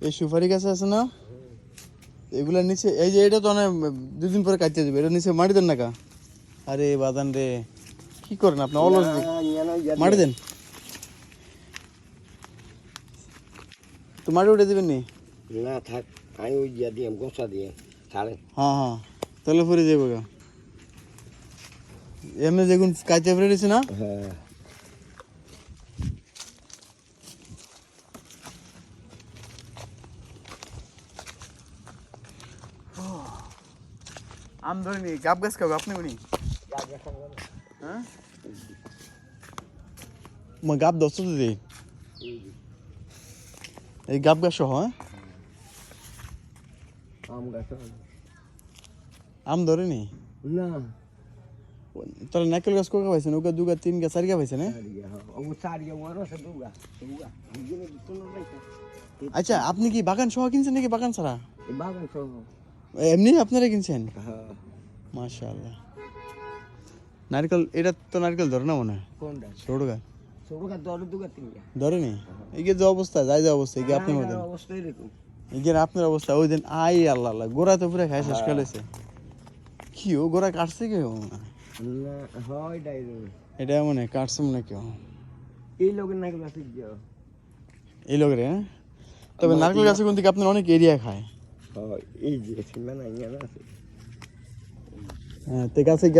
এই সুপারি গাছ আছে না এগুলা নিচে এই যে এটা তো অনেক দুদিন পরে কাটতে দেবে এটা নিচে মাটি দেন না কা? আরে বাদান রে কি করেন আপনি অলস। মাটি দেন। তো মাটি উঠে দিবেন নি? না থাক আমি ওই ইয়া দিয়ে গোসা দিয়ে ছাড়ে হ্যাঁ হ্যাঁ তাহলে পরে যাব গা এমনি দেখুন কাটতে পেরেছি না? হ্যাঁ। আম ধরে নি গাব গাছ খাব আপনি উনি? হ্যাঁ? গাব দশ তো দিই এই গাব গাছ হ্যাঁ? আম গাছ আম ধরে নি। না তাহলে নারকেল গাছ কোকা পাইছেন? ওকে দুগা তিন গা চার গা পাইছেন হ্যাঁ? আচ্ছা আপনি কি বাগান সহ কিনছেন নাকি বাগান ছাড়া? বাগান সহ। এমনি আপনারা কিনছেন? হ্যাঁ। মাশাআল্লাহ। নারকেল এটা তো নারকেল ধরে না মনে হয়? কোনটা? ছোট ছোট গাছ ধরে নি এই যে অবস্থা যাই যে অবস্থা এই আপনার মধ্যে অবস্থা এরকম। এই যে আপনার অবস্থা ওই দিন আই আল্লাহ আল্লাহ গোড়া তো পুরো খাই শেষ করেছে কি ও গোড়া কাটছে কেউ হয়? এটা মনে হয় কাটছে মনে হয় কেউ। এই লোকের নাকি এই লোকের হ্যাঁ? তবে নারকেল গাছে কোন থেকে আপনার অনেক এরিয়া খায়। হয় এই যে সিমা না ইয়া না আছে হ্যাঁ ঠিক গিয়ে